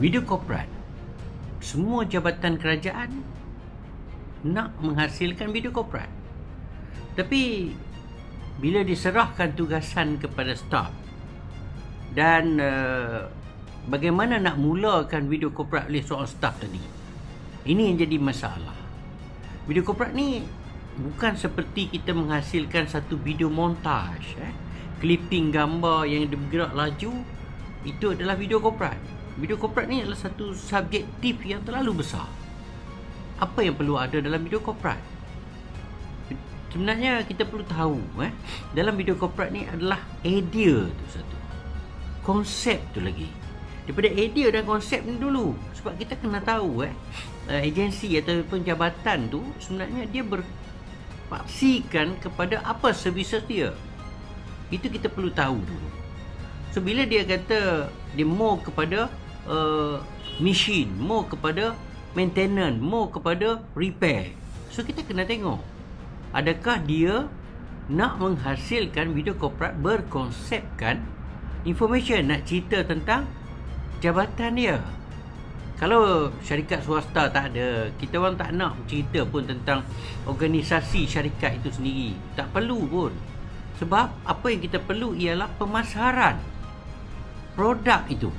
Video korporat. Semua jabatan kerajaan nak menghasilkan video korporat. Tapi bila diserahkan tugasan kepada staf dan uh, bagaimana nak mulakan video korporat oleh seorang staf tadi. Ini yang jadi masalah. Video korporat ni bukan seperti kita menghasilkan satu video montage eh. Clipping gambar yang bergerak laju itu adalah video korporat. Video korporat ni adalah satu subjektif yang terlalu besar. Apa yang perlu ada dalam video korporat? Sebenarnya kita perlu tahu eh dalam video korporat ni adalah idea tu satu. Konsep tu lagi. Daripada idea dan konsep ni dulu sebab kita kena tahu eh uh, agensi ataupun jabatan tu sebenarnya dia berpaksikan kepada apa services dia. Itu kita perlu tahu dulu. So bila dia kata dia more kepada uh, machine, more kepada maintenance, more kepada repair. So kita kena tengok adakah dia nak menghasilkan video korporat berkonsepkan information nak cerita tentang jabatan dia. Kalau syarikat swasta tak ada, kita orang tak nak cerita pun tentang organisasi syarikat itu sendiri. Tak perlu pun. Sebab apa yang kita perlu ialah pemasaran produk itu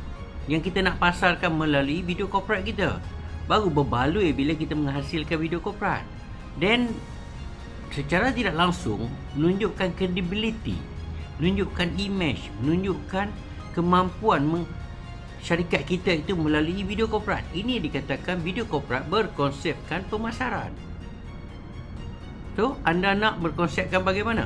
yang kita nak pasarkan melalui video korporat kita. Baru berbaloi bila kita menghasilkan video korporat. Then secara tidak langsung menunjukkan credibility, menunjukkan image, menunjukkan kemampuan meng- syarikat kita itu melalui video korporat. Ini dikatakan video korporat berkonsepkan pemasaran. So, anda nak berkonsepkan bagaimana?